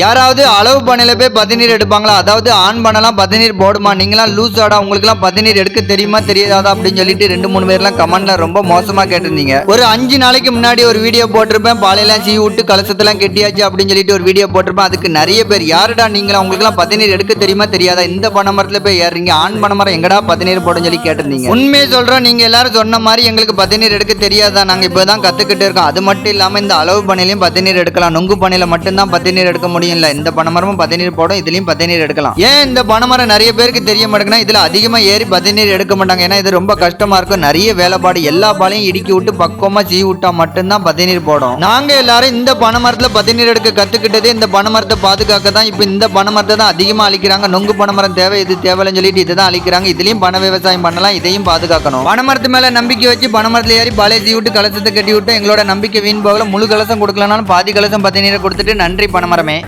யாராவது அளவு பண்ணையில் போய் பதநீர் எடுப்பாங்களா? அதாவது ஆன் பண்ணலாம் பதநீர் போடுமா? நீங்களாம் லூஸ் ஆடா உங்களுக்குலாம் பதநீர் எடுக்க தெரியுமா தெரியாதா அப்படின்னு சொல்லிட்டு ரெண்டு மூணு பேர்லாம் கமெண்ட்ல ரொம்ப மோசமா கேட்டிருந்தீங்க. ஒரு அஞ்சு நாளைக்கு முன்னாடி ஒரு வீடியோ போட்டிருப்பேன். பாலையெல்லாம் சீ விட்டு கலசத்தெல்லாம் கெட்டியாச்சு அப்படின்னு சொல்லிட்டு ஒரு வீடியோ போட்டிருப்பேன். அதுக்கு நிறைய பேர் யாருடா நீங்களா உங்களுக்குலாம் பதநீர் எடுக்க தெரியுமா தெரியாதா? இந்த பனைமரத்துல போய் ஏறுறீங்க. ஆன் பனைமரம் எங்கடா பதநீர் போடுன்னு சொல்லி கேட்டிருந்தீங்க. உண்மையை சொல்றோம் நீங்க எல்லாரும் சொன்ன மாதிரி எங்களுக்கு பதநீர் எடுக்க தெரியாதா? நாங்க இப்பதான் கத்துக்கிட்டு இருக்கோம். அது மட்டும் இல்லாம இந்த அளவு பனையிலையும் பதநீர் எடுக்கலாம். நொங்கு பனையில மட்டும்தான் பதநீர் எடுக்க முடியும். முடியல இந்த பனைமரமும் பதநீர் போடும் இதுலயும் பதநீர் எடுக்கலாம். ஏன் இந்த பனைமரம் நிறைய பேருக்கு தெரிய மாட்டேங்குன்னா இதுல அதிகமா ஏறி பதநீர் எடுக்க மாட்டாங்க. ஏன்னா இது ரொம்ப கஷ்டமா இருக்கும். நிறைய வேலைப்பாடு எல்லா பாலையும் இடுக்கி விட்டு பக்குவமா சீ விட்டா மட்டும்தான் பதநீர் போடும். நாங்க எல்லாரும் இந்த பனைமரத்துல பதநீர் எடுக்க கத்துக்கிட்டதே இந்த பனைமரத்தை பாதுகாக்க தான். இப்போ இந்த பனைமரத்தை தான் அதிகமா அழிக்கிறாங்க. நொங்கு பனைமரம் தேவை இது தேவைன்னு சொல்லிட்டு இதை தான் அழிக்கிறாங்க. இதுலயும் பனை விவசாயம் பண்ணலாம் இதையும் பாதுகாக்கணும். பனைமரத்து மேல நம்பிக்கை வச்சு பனைமரத்துல ஏறி பாலையை சீ விட்டு கலசத்தை கட்டி விட்டு எங்களோட நம்பிக்கை வீண் போகல. முழு கலசம் கொடுக்கலனாலும் பாதி கலசம் பதநீரை கொடுத்துட்டு நன்றி பனைமரமே.